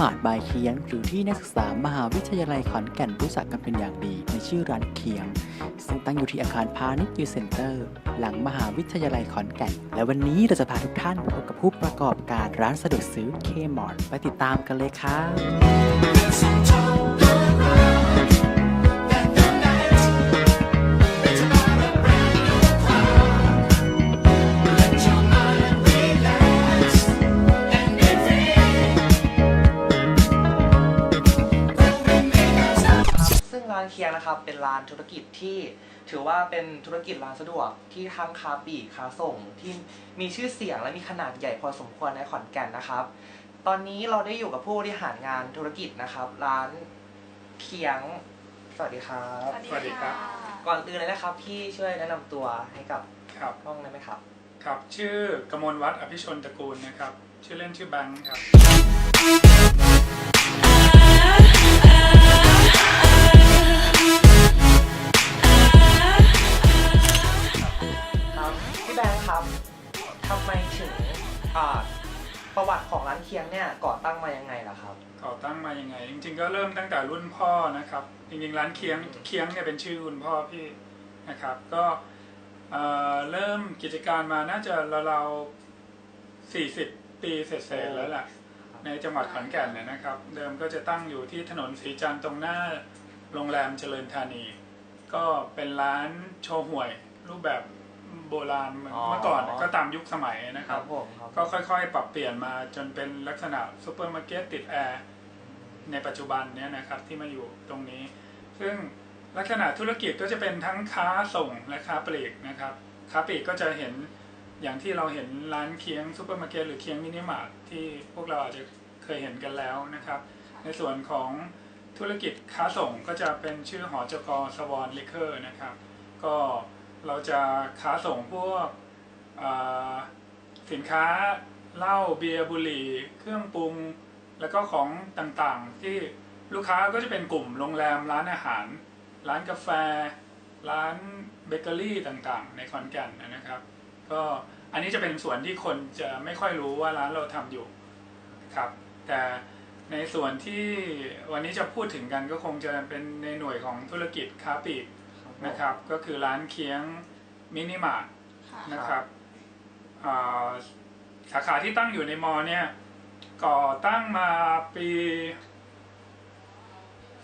มาร์ทบายเคียง หรือที่นักศึกษามหาวิทยาลัยขอนแก่นรู้จักกันเป็นอย่างดี ในชื่อร้านเคียง ซึ่งตั้งอยู่ที่อาคารพาณิชย์ยูเซ็นเตอร์ หลังมหาวิทยาลัยขอนแก่น และวันนี้เราจะพาทุกท่านพบกับผู้ประกอบการร้านสะดวกซื้อเคมอร์ไปติดตามกันเลยครั เคียงนะครับ เป็นร้านธุรกิจที่ถือว่าเป็นธุรกิจร้านสะดวกที่ทั้งค้าปลีกค้าส่งที่มีชื่อเสียงและมีขนาดใหญ่พอสมควรในขอนแก่นนะครับ ตอนนี้เราได้อยู่กับผู้บริหารงานธุรกิจนะครับ ร้านเคียง สวัสดีครับ สวัสดีครับ ก่อนอื่นเลยนะครับ พี่ช่วยแนะนำตัวให้กับครับ ห้องได้ไหมครับ ครับ ชื่อกมลวัฒน์อภิชนตระกูลนะครับ ชื่อเล่นชื่อแบงค์ครับค พี่แบงค์ครับทำไมถึงอ่าประวัติของร้านเคียงเนี่ยก่อตั้งมายังไงล่ะครับ ก่อตั้งมายังไง จริง ๆ ก็เริ่มตั้งแต่รุ่นพ่อนะครับ จริงๆร้านเคียงเคียงเนี่ยเป็นชื่อคุณพ่อพี่นะครับก็เอ่อเริ่มกิจการมาน่าจะเราวๆ40ปีเสร็จๆแล้วแหละในจังหวัดขอนแก่นเนี่ยนะครับ เดิมก็จะตั้งอยู่ที่ถนนศรีจันทร์ตรงหน้าโรงแรมเจริญธานี ก็เป็นร้านโชว์หวยรูปแบบ โบราณเหมือนอ๋อ เมื่อก่อนก็ตามยุคสมัยนะคครัรับ บผมครับก็ค่อยๆ ปรับเปลี่ยนมาจนเป็นลักษณะซูเปอร์มาร์เก็ตติดแอร์ในปัจจุบันเนี้ยนะครับที่มาอยู่ตรงนี้ ซึ่งลักษณะธุรกิจก็จะเป็นทั้งค้าส่งและค้าปลีกนะครับ ค้าปลีกก็จะเห็นอย่างที่เราเห็นร้านเคียงซูเปอร์มาร์เก็ตหรือเคียงมินิมาร์ทที่พวกเราอาจจะเคยเห็นกันแล้วนะครับ ในส่วนของธุรกิจค้าส่งก็จะเป็นชื่อหอจกสวอนลิเคอร์นะครับ ก็ เราจะค้าส่งพวกสินค้าเหล้าเบียร์บุหรี่ เครื่องปรุง แล้วก็ของต่างๆ ที่ลูกค้าก็จะเป็นกลุ่มโรงแรมร้านอาหาร ร้านกาแฟ ร้านเบเกอรี่ต่างๆ ในขอนแก่นนะครับ ก็อันนี้จะเป็นส่วนที่คนจะไม่ค่อยรู้ว่าร้านเราทำอยู่ครับ แต่ในส่วนที่วันนี้จะพูดถึงกันก็คงจะเป็นในหน่วยของธุรกิจค้าปลีก นะครับ ก็คือร้านเคียงมินิมาร์ทค่ะนะครับอ่าสาขาที่ตั้งอยู่ในมอเนี่ยก่อตั้งมาปี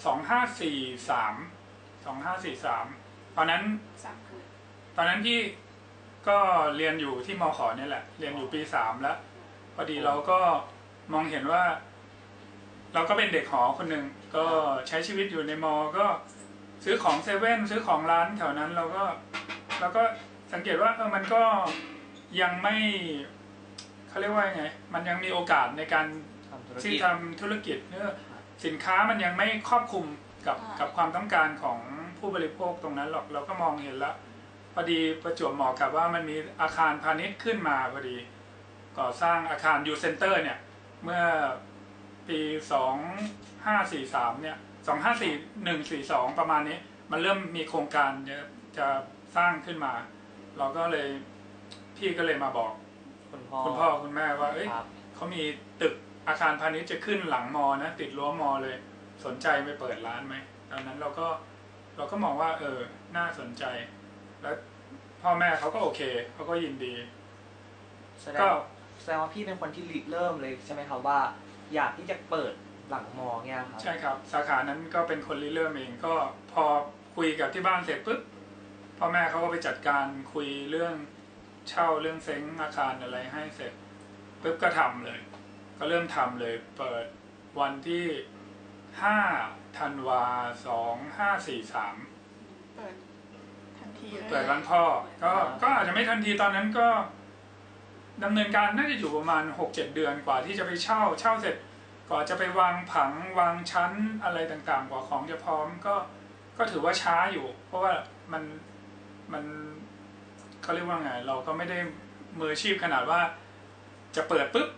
2543 2543 ตอนนั้นสามคืนตอนนั้นพี่ก็เรียนอยู่ที่มอขอเนี่ยแหละ เรียนอยู่ปีสามแล้ว พอดีเราก็มองเห็นว่า เราก็เป็นเด็กหอคนหนึ่งก็ใช้ชีวิตอยู่ในมอก็ ซื้อของเซเว่นซื้อของร้านแถวนั้นเราก็เราก็สังเกตว่าเออมันก็ยังไม่เขาเรียกว่ายังไง มันยังมีโอกาสในการทำธุรที่กิจทำธุรกิจเนื่อสินค้ามันยังไม่ครอบคลุมกับกับความต้องการของผู้บริโภคตรงนั้นหรอกเราก็มองเห็นแล้วพอดีประจวบเหมาะกับว่ามันมีอาคารพาณิชย์ขึ้นมาพอดีก่อสร้างอาคารยูเซนเตอร์เนี่ย เมื่อปีสองห้าสี่สามเนี่ย สองห้าสี่หนึ่งสี่สองประมาณนี้ มันเริ่มมีโครงการจะจะสร้างขึ้นมา เราก็เลยพี่ก็เลยมาบอกคุณพ่อคุณพ่อคุณแม่ว่า เอ้ยครับเขามีตึกอาคารพาณิชย์จะขึ้นหลังมอนะ ติดรั้วมอเลย สนใจไปเปิดร้านไหมตอนนั้นเราก็เราก็มองว่า เออ น่าสนใจ แล้วพ่อแม่เขาก็โอเคเขาก็ยินดีแสดงก็ว่าแสดงว่าพี่เป็นคนที่ริเริ่มเลยใช่ไหมครับว่า อยากที่จะเปิด หลังมอเนี่ยครับใช่ครับสาขานั้นก็เป็นคนริเริ่มเองก็พอคุยกับที่บ้านเสร็จปุ๊บพ่อแม่เขาก็ไปจัดการคุยเรื่องเช่าเรื่องเซ้งอาคารอะไรให้เสร็จปุ๊บก็ทำเลย ก็เริ่มทำเลยเปิดวันที่ห้าธันวาสองห้าสี่สามเปิดทันทีเลยเปิดร้านพ่อก็ก็อาจจะไม่ทันทีตอนนั้นก็ดำเนินการน่าจะอยู่ประมาณหกเจ็ดเดือนกว่าที่จะไปเช่า เช่าเสร็จ กว่าจะไปวางผังวางชั้นอะไรต่างๆกว่าของจะพร้อมก็ก็ถือว่าช้าอยู่ เพราะว่ามันมันเขาเรียกว่าไงเราก็ไม่ได้มืออาชีพขนาดว่า จะเปิดปุ๊บ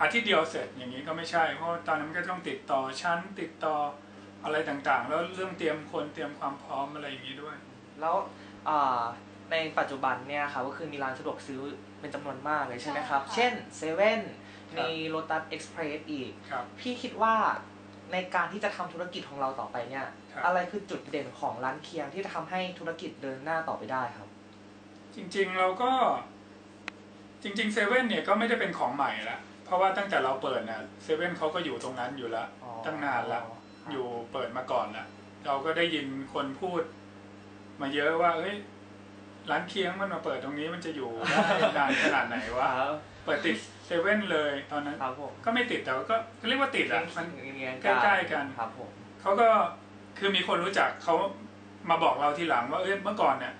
อาทิตย์เดียวเสร็จอย่างนี้ก็ไม่ใช่ เพราะตอนนั้นก็ต้องติดต่อชั้นติดต่ออะไรต่างๆ แล้วเรื่องเตรียมคนเตรียมความพร้อมอะไรอย่างนี้ด้วย แล้วอ่าในปัจจุบันเนี่ยครับก็คือมีร้านสะดวกซื้อเป็นจำนวนมากเลยใช่ไหมครับ เช่นเซเว่น ครับมี Lotus Express อีก ครับพี่คิดว่าในการที่จะทำธุรกิจของเราต่อไปเนี่ย ครับอะไรคือจุดเด่นของร้านเคียงที่จะทำให้ธุรกิจเดินหน้าต่อไปได้ครับ จริงๆเราก็จริงๆเซเว่นเนี่ยก็ไม่ได้เป็นของใหม่ละเพราะว่าตั้งแต่เราเปิดเนี่ยเซเว่นเขาก็อยู่ตรงนั้นอยู่แล้วอ๋อตั้งนานละครับอยู่เปิดมาก่อนละเราก็ได้ยินคนพูด มาเยอะว่าเอ้ยร้านเคียงมันมาเปิดตรงนี้มันจะอยู่ได้นานขนาดไหนวะครับ เปิดติด เซเว่นเลยตอนนั้น ครับผมก็ไม่ติดแต่ว่าก็ก็เรียกว่าติดอะมันใกล้ใกล้ๆกันครับผมเขาก็คือมีคนรู้จักเขามาบอกเราทีหลังว่าเอ้ยเมื่อก่อนเนี่ย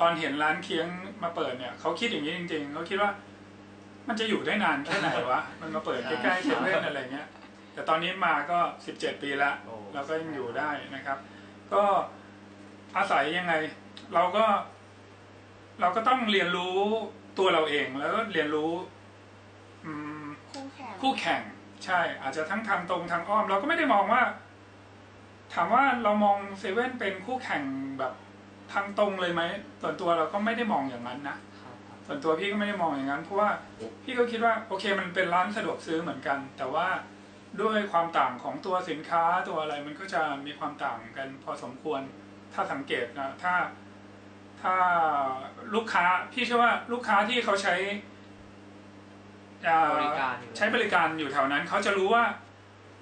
ตอนเห็นร้านเคียงมาเปิดเนี่ยเขาคิดอย่างนี้จริง ๆเขาคิดว่า มันจะอยู่ได้นานแค่ไหนวะมันมาเปิดใกล้ๆเซเว่นอะไรเงี้ย แต่ตอนนี้มาก็สิบเจ็ดปีละโอ้เราก็ยังอยู่ได้นะครับ ก็อาศัยยังไง เราก็ เราก็ต้องเรียนรู้ตัวเราเองแล้วก็เรียนรู้ อืม คู่แข่งคู่แข่งใช่ อาจจะทั้งทางตรงทางอ้อม เราก็ไม่ได้มองว่า ถามว่าเรามองเซเว่นเป็นคู่แข่งแบบทางตรงเลยไหมส่วนตัวเราก็ไม่ได้มองอย่างนั้นนะครับส่วนตัวพี่ก็ไม่ได้มองอย่างนั้นเพราะว่าพี่ก็คิดว่าโอเคมันเป็นร้านสะดวกซื้อเหมือนกัน แต่ว่าด้วยความต่างของตัวสินค้าตัวอะไรมันก็จะมีความต่างกันพอสมควร ถ้าสังเกตนะถ้าถ้าลูกค้าพี่เชื่อว่าลูกค้าที่เขาใช้อ่า บริการอยู่ ใช้บริการอยู่แถวนั้น เขาจะรู้ว่า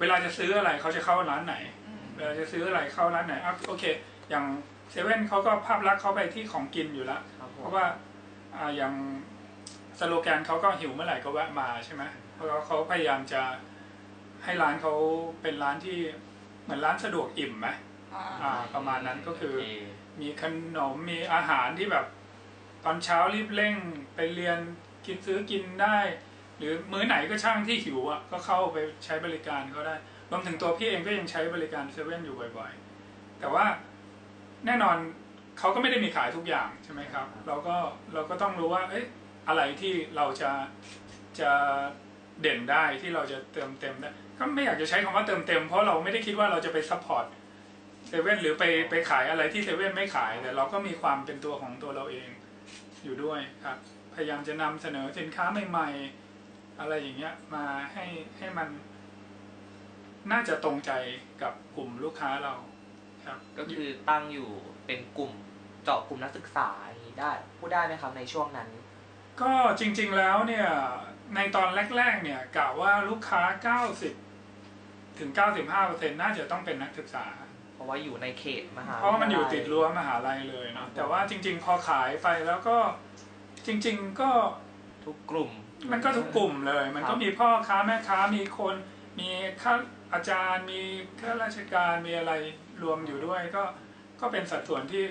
เวลาจะซื้ออะไรเขาจะเข้าร้านไหนอืมเวลาจะซื้ออะไรเข้าร้านไหนอะโอเค อย่างเซเว่นเขาก็ภาพลักษณ์เขาไปที่ของกินอยู่แล้วครับผเพมราะว่าอ่าอย่างสโลแกนเขาก็หิวเมื่อไหร่ก็แวะมาใช่ไหมเพราะว่าเขาพยายามจะให้ร้านเขาเป็นร้านที่เหมือนร้านสะดวกอิ่มไหมอ่าอ่า ประมาณนั้นก็คือ โเมีขนมมีอาหารที่แบบ ตอนเช้ารีบเร่งไปเรียนกินซื้อกินได้ หรือมื้อไหนก็ช่างที่หิวอะก็เข้าไปใช้บริการเขาได้รวมถึงตัวพี่เองก็ยังใช้บริการเซเว่นอยู่บ่อยๆ แต่ว่าแน่นอนเขาก็ไม่ได้มีขายทุกอย่างใช่ไหมครับ เราก็เราก็ต้องรู้ว่า เอ๊ะอะไรที่เราจะจะเด่นได้ที่เราจะเติมเต็มได้ก็ไม่อยากจะใช้คำว่าเติมเต็มเพราะเราไม่ได้คิดว่าเราจะไปซัพพอร์ตเซเว่นหรือไปไปขายอะไรที่เซเว่นไม่ขาย แต่เราก็มีความเป็นตัวของตัวเราเองอยู่ด้วยครับ พยายามจะนำเสนอสินค้าใหม่ๆ อะไรอย่างเงี้ยมาให้ให้มันน่าจะตรงใจกับกลุ่มลูกค้าเราครับ ก็คือตั้งอยู่เป็นกลุ่มเจาะกลุ่มนักศึกษาอย่างนี้ได้พูดได้ไหมครับในช่วงนั้น ก็จริง ๆแล้วเนี่ยในตอนแรก ๆ เนี่ยกะว่าลูกค้า 90 ถึง 95%น่าจะต้องเป็นนักศึกษา เพราะว่าอยู่ในเขตมหาเพราะว่ามันอยู่ติดวิทรั้วมหาลัยเลยเนาะแต่ว่าจริง ๆ พอขายไปแล้วก็จริง ๆ ก็ทุกกลุ่ม มันก็ทุกกลุ่มเลย มันก็มีพ่อค้าแม่ค้ามีคน มีข้าอาจารย์ มีข้าราชการมีอะไรรวมอยู่ด้วย ก็ก็เป็นสัดส่วนที่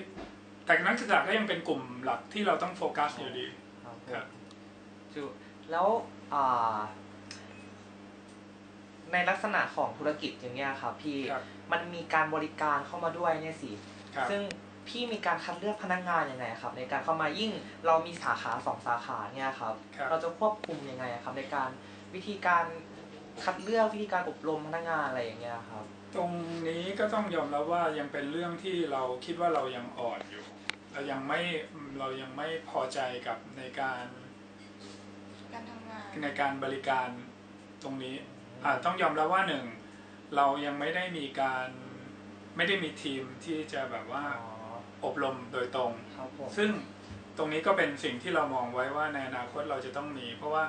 แต่นักศึกษาก็ยังเป็นกลุ่มหลักที่เราต้องโฟกัสอยู่ดีครับผมครับจุแล้วอ่าในลักษณะของธุรกิจอย่างเงี้ยครับพี่ครับมันมีการบริการเข้ามาด้วยเนี่ยสิครับซึ่ง พี่มีการคัดเลือกพนักงานยังไงครับ ในการเข้ามายิ่งเรามีสาขาสองสาขาเนี่ยครับครับ เราจะควบคุมยังไงครับ ในการวิธีการคัดเลือกวิธีการอบรมพนักงานอะไรอย่างเงี้ยครับ ตรงนี้ก็ต้องยอมรับว่ายังเป็นเรื่องที่เราคิดว่าเรายังอ่อนอยู่ เรายังไม่เรายังไม่พอใจกับในการการทำงานในการบริการตรงนี้อ่าต้องยอมรับว่าหนึ่งเรายังไม่ได้มีการไม่ได้มีทีมที่จะแบบว่า อ๋ออบรมโดยตรงครับผมซึ่งตรงนี้ก็เป็นสิ่งที่เรามองไว้ว่าในอนาคตเราจะต้องมี เพราะว่า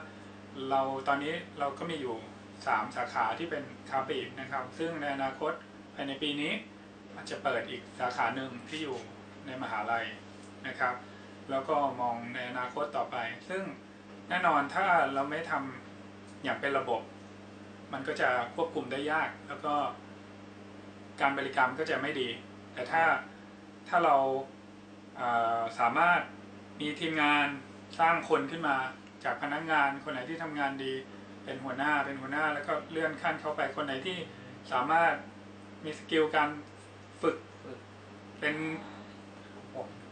เราตอนนี้เราก็มีอยู่ 3 สาขาที่เป็นคาปลีกนะครับ ซึ่งในอนาคตภายในปีนี้อาจจะเปิดอีกสาขาหนึ่งที่อยู่ในมหาลัยนะครับ แล้วก็มองในอนาคตต่อไป ซึ่งแน่นอนถ้าเราไม่ทำอย่างเป็นระบบ มันก็จะควบคุมได้ยาก แล้วก็การบริการก็จะไม่ดี แต่ถ้า ถ้าเราเอ่อสามารถมีทีมงานสร้างคนขึ้นมาจากพนักงาน คนไหนที่ทำงานดี เป็นหัวหน้าเป็นหัวหน้าแล้วก็เลื่อนขั้นเข้าไปคนไหนที่สามารถมีสกิลการฝึกเป็น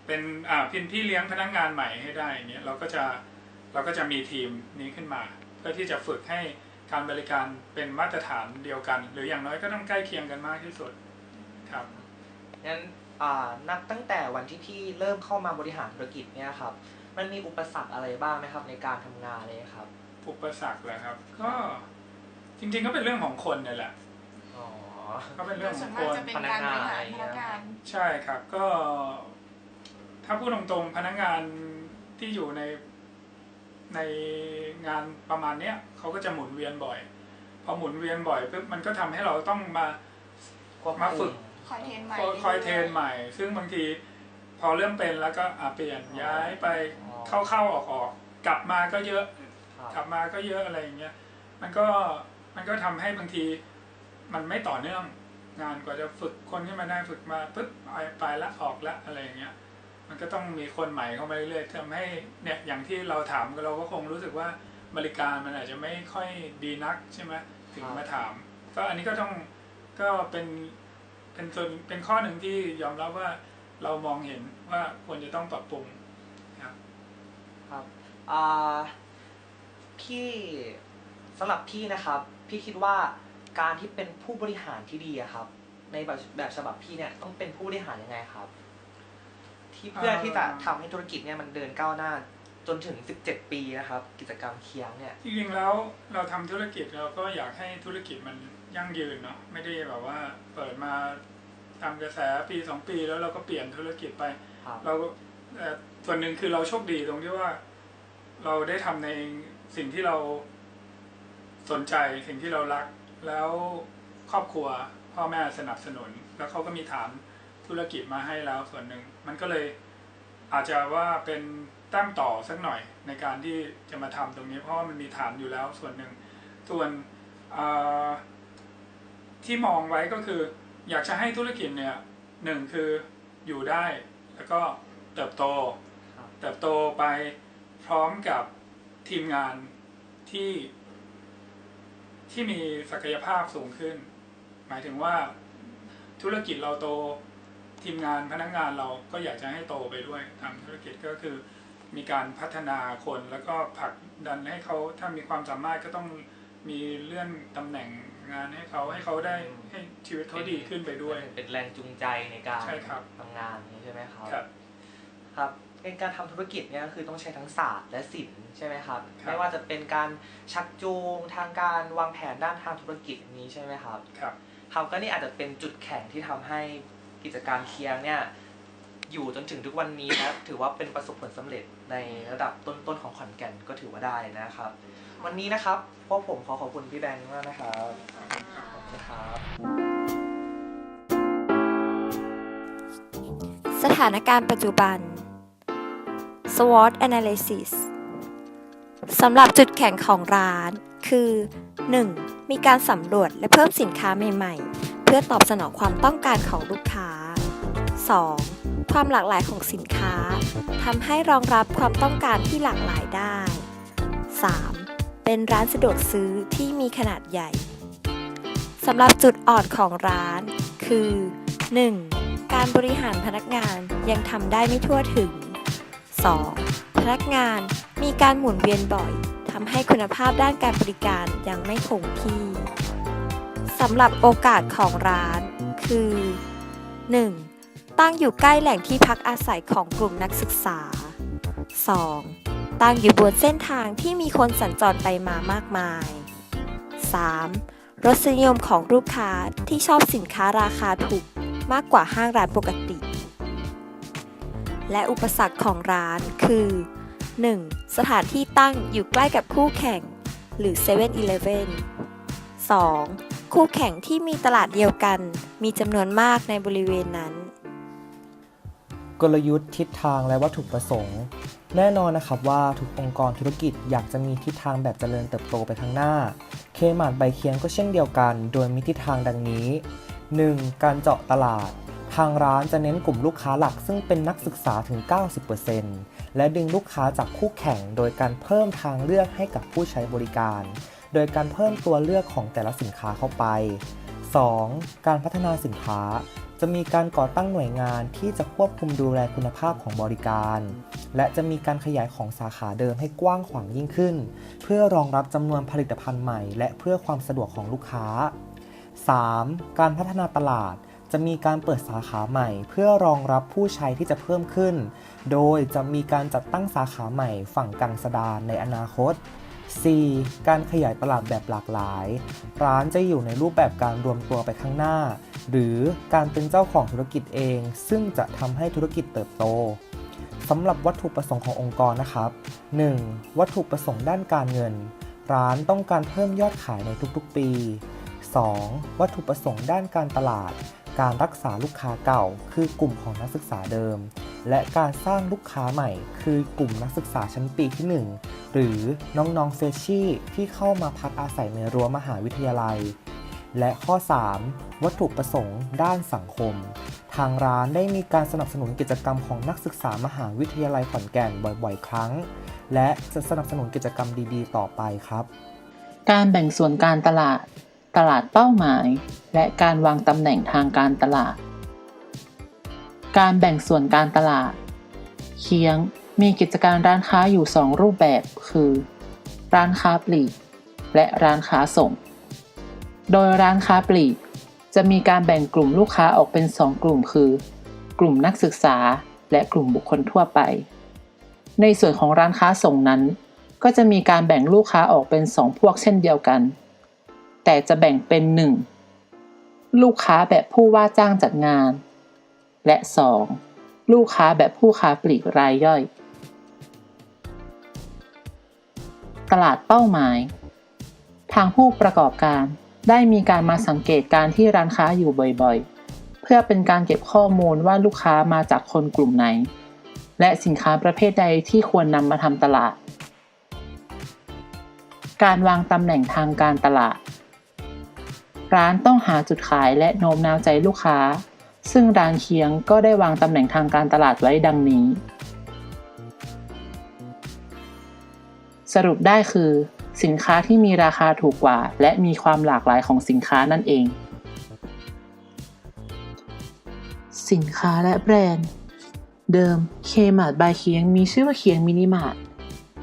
เป็นอ่าพินพี่เลี้ยงพนักงานใหม่ให้ได้เงี้ยเราก็จะเราก็จะมีทีมนี้ขึ้นมาเพื่อที่จะฝึกให้การบริการเป็นมาตรฐานเดียวกัน หรืออย่างน้อยก็ต้องใกล้เคียงกันมากที่สุดครับงั้น นับตั้งแต่วันที่พี่เริ่มเข้ามาบริหารธุรกิจเนี่ยครับ มันมีอุปสรรคอะไรบ้างไหมครับ ในการทำงานเลยครับ อุปสรรคแหละครับ ก็จริงๆก็เป็นเรื่องของคนเนี่ยแหละอ๋อก็เป็นโดเรื่องยขส่อวนงมาคกนจะเป็นการบริหารพนักงานใช่ครับก็ ถ้าพูดตรงๆพนักงานที่อยู่ในในงานประมาณเนี้ยเขาก็จะหมุนเวียนบ่อย พอหมุนเวียนบ่อยปุ๊บมันก็ทำให้เราต้องมาควบมาฝึคุกม คอยเทรนใหม่คอยเทรนใหม่ ซึ่งบางทีพอเริ่มเป็นแล้วก็อะเปลี่ยนย้ายไปอ๋อเข้าเข้าออกออกกลับมาก็เยอะครับกลับมาก็เยอะอะไรอย่างเงี้ยมันก็มันก็ทำให้บางทีมันไม่ต่อเนื่องงานกว่าจะฝึกคนขึ้นมาได้ฝึกมาปึ๊บไปไปละออกละอะไรอย่างเงี้ย มันก็ต้องมีคนใหม่เข้ามาเรื่อยๆทำให้เนี่ยอย่างที่เราถามเราก็คงรู้สึกว่าบริการมันอาจจะไม่ค่อยดีนักใช่ไหมถึงมาถาม ก็อันนี้ก็ต้องก็เป็น เป็นส่วนเป็นข้อหนึ่งที่ยอมรับว่าเรามองเห็นว่าควรจะต้องปรับปรุงครับครับอ่าพี่สำหรับพี่นะครับ พี่คิดว่าการที่เป็นผู้บริหารที่ดีอะครับ ในแบบแบบฉบับพี่เนี่ยต้องเป็นผู้บริหารยังไงครับ ที่เพื่อที่จะทำให้ธุรกิจเนี่ยมันเดินก้าวหน้าจนถึง 17 ปีนะครับ กิจกรรมเคียงเนี่ยจริงๆแล้วเราทำธุรกิจเราก็อยากให้ธุรกิจมัน ยั่งยืนเนาะไม่ได้แบบว่าเปิดมาตามกระแสปีสองปีแล้วเราก็เปลี่ยนธุรกิจไปครับเราเอ่อส่วนหนึ่งคือเราโชคดีตรงที่ว่า เราได้ทำในสิ่งที่เราสนใจสิ่งที่เรารัก แล้วครอบครัวพ่อแม่สนับสนุน แล้วเขาก็มีฐานธุรกิจมาให้แล้วส่วนหนึ่ง มันก็เลยอาจจะว่าเป็นแต้มต่อสักหน่อยในการที่จะมาทำตรงนี้เพราะว่ามันมีฐานอยู่แล้วส่วนหนึ่งส่วนเอ่อ ที่มองไว้ก็คืออยากจะให้ธุรกิจเนี่ยหนึ่งคืออยู่ได้ แล้วก็เติบโต เติบโตไปพร้อมกับทีมงานที่ที่มีศักยภาพสูงขึ้น หมายถึงว่าธุรกิจเราโตทีมงานพนักงานเราก็อยากจะให้โตไปด้วยทำธุรกิจก็คือมีการพัฒนาคนแล้วก็ผลักดันให้เขาถ้ามีความสามารถก็ต้องมีเลื่อนตำแหน่ง งานให้เขาให้เขาได้ให้ชีวิตเขาดีขึ้นไปด้วย เป็นแรงจูงใจในการใช่ครับทำงานนี้ใช่ไหมครับครับครับในการทำธุรกิจเนี่ยก็คือต้องใช้ทั้งศาสตร์และศิลป์ใช่ไหมครับครับไม่ว่าจะเป็นการชักจูงทางการวางแผนด้านทางธุรกิจอย่างนี้ใช่ไหมครับครับครับก็นี่อาจจะเป็นจุดแข็งที่ทำให้กิจการเคียงเนี่ยอยู่จนถึงทุกวันนี้นะถือว่าเป็นประสบผลสำเร็จในระดับต้นๆของขอนแก่นก็ถือว่าได้นะครับ วันนี้นะครับพวกผมขอขอบคุณพี่แบงค์มากนะครับขอบคุณครับ สถานการณ์ปัจจุบัน SWOT Analysis สำหรับจุดแข็งของร้าน คือ 1. มีการสำรวจและเพิ่มสินค้าใหม่ๆ เพื่อตอบสนองความต้องการของลูกค้า 2. ความหลากหลายของสินค้าทำให้รองรับความต้องการที่หลากหลายได้ 3. เป็นร้านสะดวกซื้อที่มีขนาดใหญ่สำหรับจุดอ่อนของร้าน คือ 1. การบริหารพนักงานยังทำได้ไม่ทั่วถึง 2. พนักงานมีการหมุนเวียนบ่อยทำให้คุณภาพด้านการบริการยังไม่คงที่สำหรับโอกาสของร้าน คือ 1. ตั้งอยู่ใกล้แหล่งที่พักอาศัยของกลุ่มนักศึกษา 2. ตั้งอยู่บนเส้นทางที่มีคนสัญจรไปมามากมาย 3. รสนิยมของลูกค้าที่ชอบสินค้าราคาถูกมากกว่าห้างร้านปกติ และอุปสรรคของร้านคือ 1. สถานที่ตั้งอยู่ใกล้กับคู่แข่ง หรือ 7 e เ e ่ e อ 2. คู่แข่งที่มีตลาดเดียวกัน มีจำนวนมากในบริเวณนั้น กลยุทธ์ทิศทางและวัตถุประสงค์ แน่นอนนะครับว่าทุกองค์กรธุรกิจอยากจะมีทิศทางแบบเจริญเติบโตไปข้างหน้า เคมาร์ทใบเคียงก็เช่นเดียวกัน โดยมีทิศทางดังนี้ 1. การเจาะตลาด ทางร้านจะเน้นกลุ่มลูกค้าหลักซึ่งเป็นนักศึกษาถึง 90%และดึงลูกค้าจากคู่แข่ง โดยการเพิ่มทางเลือกให้กับผู้ใช้บริการ โดยการเพิ่มตัวเลือกของแต่ละสินค้าเข้าไป 2. การพัฒนาสินค้า จะมีการก่อตั้งหน่วยงานที่จะควบคุมดูแลคุณภาพของบริการ และจะมีการขยายของสาขาเดิมให้กว้างขวางยิ่งขึ้น เพื่อรองรับจำนวนผลิตภัณฑ์ใหม่ และเพื่อความสะดวกของลูกค้า 3. การพัฒนาตลาดจะมีการเปิดสาขาใหม่ เพื่อรองรับผู้ใช้ที่จะเพิ่มขึ้น โดยจะมีการจัดตั้งสาขาใหม่ฝั่งกังสดานในอนาคต 4. การขยายตลาดแบบหลากหลาย ร้านจะอยู่ในรูปแบบการรวมตัวไปข้างหน้า หรือการเป็นเจ้าของธุรกิจเอง ซึ่งจะทำให้ธุรกิจเติบโต สำหรับวัตถุประสงค์ขององค์กรนะครับ 1. วัตถุประสงค์ด้านการเงิน ร้านต้องการเพิ่มยอดขายในทุกๆปี 2. วัตถุประสงค์ด้านการตลาด การรักษาลูกค้าเก่า คือกลุ่มของนักศึกษาเดิม และการสร้างลูกค้าใหม่ คือกลุ่มนักศึกษาชั้นปีที่ 1 หรือน้องๆเฟชชี่ที่เข้ามาพักอาศัยในรั้วมหาวิทยาลัย และข้อ 3. วัตถุประสงค์ด้านสังคม ทางร้านได้มีการสนับสนุนกิจกรรมของนักศึกษามหาวิทยาลัยขอนแก่นบ่อยๆ ครั้ง และจะสนับสนุนกิจกรรมดีๆ ต่อไปครับ การแบ่งส่วนการตลาด ตลาดเป้าหมาย และการวางตำแหน่งทางการตลาด การแบ่งส่วนการตลาด เคียงมีกิจการร้านค้าอยู่ 2 รูปแบบคือ ร้านค้าปลีก และร้านค้าส่ง โดยร้านค้าปลีก จะมีการแบ่งกลุ่มลูกค้าออกเป็น 2 กลุ่มคือ กลุ่มนักศึกษาและกลุ่มบุคคลทั่วไป ในส่วนของร้านค้าส่งนั้น ก็จะมีการแบ่งลูกค้าออกเป็น 2 พวกเช่นเดียวกัน แต่จะแบ่งเป็น 1. ลูกค้าแบบผู้ว่าจ้างจัดงาน และ 2. ลูกค้าแบบผู้ค้าปลีกรายย่อย ตลาดเป้าหมาย ทางผู้ประกอบการ ได้มีการมาสังเกตการที่ร้านค้าอยู่บ่อยๆ เพื่อเป็นการเก็บข้อมูลว่าลูกค้ามาจากคนกลุ่มไหน และสินค้าประเภทใดที่ควรนำมาทำตลาด การวางตำแหน่งทางการตลาด ร้านต้องหาจุดขายและโน้มน้าวใจลูกค้า ซึ่งร้านเคียงก็ได้วางตำแหน่งทางการตลาดไว้ดังนี้ สรุปได้คือ สินค้าที่มีราคาถูกกว่า และมีความหลากหลายของสินค้านั่นเอง สินค้าและแบรนด์ เดิมเคมาร์ by เคียงมีชื่อว่าเคียงมินิมาร์ท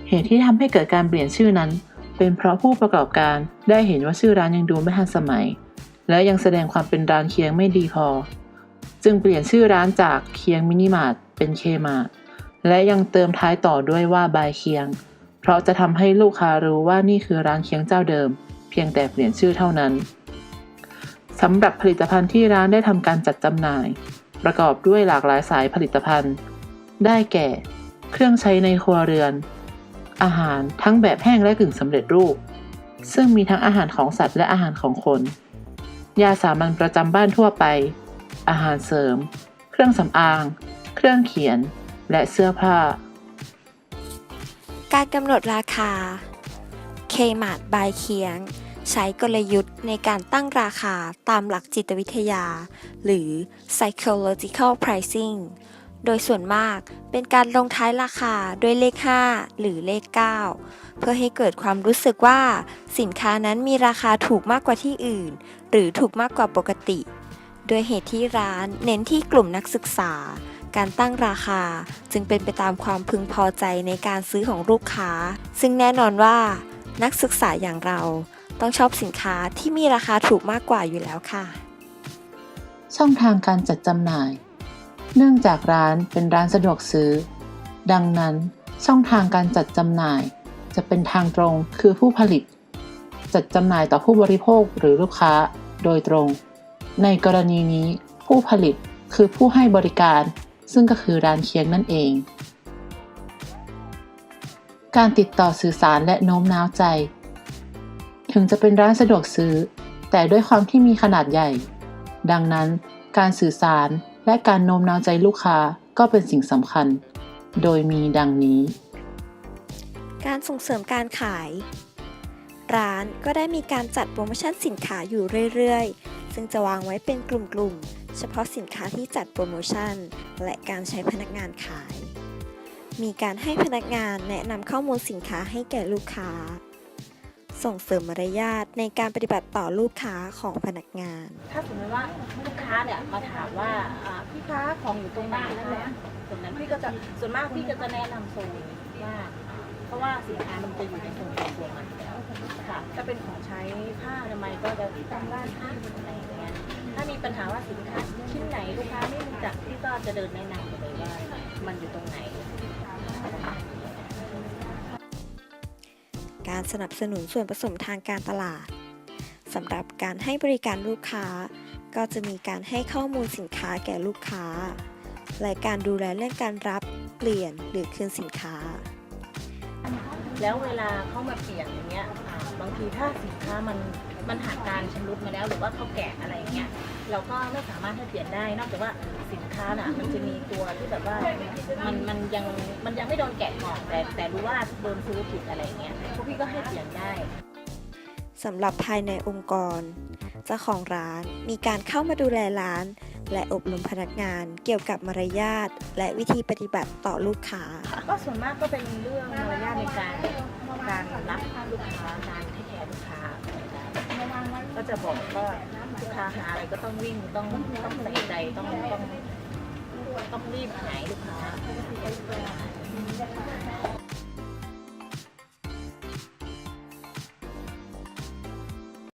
เหตุที่ทำให้เกิดการเปลี่ยนชื่อนั้น เป็นเพราะผู้ประกอบการได้เห็นว่าชื่อร้านยังดูไม่ทันสมัย และยังแสดงความเป็นร้านเคียงไม่ดีพอ จึงเปลี่ยนชื่อร้านจากเคียงมินิมาร์ทเป็นเคมาร์ทและยังเติมท้ายต่อด้วยว่า by เคียง เพราะจะทำให้ลูกค้ารู้ว่านี่คือร้านเคียงเจ้าเดิม เพียงแต่เปลี่ยนชื่อเท่านั้นสำหรับผลิตภัณฑ์ที่ร้านได้ทำการจัดจำหน่าย ประกอบด้วยหลากหลายสายผลิตภัณฑ์ ได้แก่ เครื่องใช้ในครัวเรือน อาหารทั้งแบบแห้งและกึ่งสำเร็จรูป ซึ่งมีทั้งอาหารของสัตว์และอาหารของคน ยาสามัญประจำบ้านทั่วไป อาหารเสริม เครื่องสำอาง เครื่องเขียน และเสื้อผ้า การกำหนดราคา Kmart by เคียง ใช้กลยุทธ์ในการตั้งราคาตามหลักจิตวิทยา หรือ psychological pricing โดยส่วนมากเป็นการลงท้ายราคาด้วยเลข 5 หรือเลข 9 เพื่อให้เกิดความรู้สึกว่า สินค้านั้นมีราคาถูกมากกว่าที่อื่น หรือถูกมากกว่าปกติ โดยเหตุที่ร้านเน้นที่กลุ่มนักศึกษา การตั้งราคา จึงเป็นไปตามความพึงพอใจในการซื้อของลูกค้า ซึ่งแน่นอนว่า นักศึกษาอย่างเราต้องชอบสินค้าที่มีราคาถูกมากกว่าอยู่แล้วค่ะ ช่องทางการจัดจำหน่าย เนื่องจากร้านเป็นร้านสะดวกซื้อ ดังนั้นช่องทางการจัดจำหน่าย จะเป็นทางตรงคือผู้ผลิต จัดจำหน่ายต่อผู้บริโภคหรือลูกค้าโดยตรง ในกรณีนี้ผู้ผลิตคือผู้ให้บริการ ซึ่งก็คือร้านเคียงนั่นเอง การติดต่อสื่อสารและโน้มน้าวใจ ถึงจะเป็นร้านสะดวกซื้อ แต่ด้วยความที่มีขนาดใหญ่ ดังนั้นการสื่อสารและการโน้มน้าวใจลูกค้าก็เป็นสิ่งสำคัญ โดยมีดังนี้ การส่งเสริมการขาย ร้านก็ได้มีการจัดโปรโมชั่นสินค้าอยู่เรื่อย ๆ ซึ่งจะวางไว้เป็นกลุ่มๆ เฉพาะสินค้าที่จัดโปรโมชั่น และการใช้พนักงานขาย มีการให้พนักงานแนะนำข้อมูลสินค้าให้แก่ลูกค้า ส่งเสริมมารยาทในการปฏิบัติต่อลูกค้าของพนักงาน ถ้าสมมติว่าลูกค้าเนี่ยมาถามว่าอ่าพี่คะของอยู่ตรงไหนนะคะตรงนั้นพี่ก็จะส่วนมากพี่ก็จะแนะนำโซนว่าเพราะว่าสินค้ามันจะอยู่ในโซนของตัวมันแล้วค่ะถ้าเป็นของใช้ผ้าทำไมยก็จะตามร้านผ้าอะไรอย่างเงี้ย ถ้ามีปัญหาว่าสินค้าชิ้นไหนลูกค้าไม่รู้จักพี่ก็จะเดินแนะนำไปเลยว่ามันอยู่ตรงไหน การสนับสนุนส่วนผสมทางการตลาดสำหรับการให้บริการลูกค้า ก็จะมีการให้ข้อมูลสินค้าแก่ลูกค้า และการดูแลเรื่องการรับเปลี่ยนหรือคืนสินค้า แล้วเวลาเข้ามาเปลี่ยนอย่างเงี้ยบางทีถ้าสินค้ามัน มันผ่านการชำรุดมาแล้วหรือว่าเขาแกะอะไรอย่างเงี้ยเราก็ไม่สามารถให้เปลี่ยนได้นอกจากว่าสินค้าน่ะมันจะมีตัวที่แบบว่ามันมันยังมันยังไม่โดนแกะออกแต่แต่รู้ว่าโดนซื้อผิดอะไรอย่างเงี้ยพวกพี่ก็ให้เปลี่ยนได้สำหรับภายในองค์กร เจ้าของร้านมีการเข้ามาดูแลร้าน และอบรมพนักงานเกี่ยวกับมารยาทและวิธีปฏิบัติต่อลูกค้า ก็ส่วนมากก็เป็นเรื่องมารยาทในการการรับลูกค้าการให้แคร์ลูกค้า ก็จะบอกว่าลูกค้าหาอะไรก็ต้องวิ่งต้องต้องใส่ใจต้องต้องต้องรีบหายลูกค้า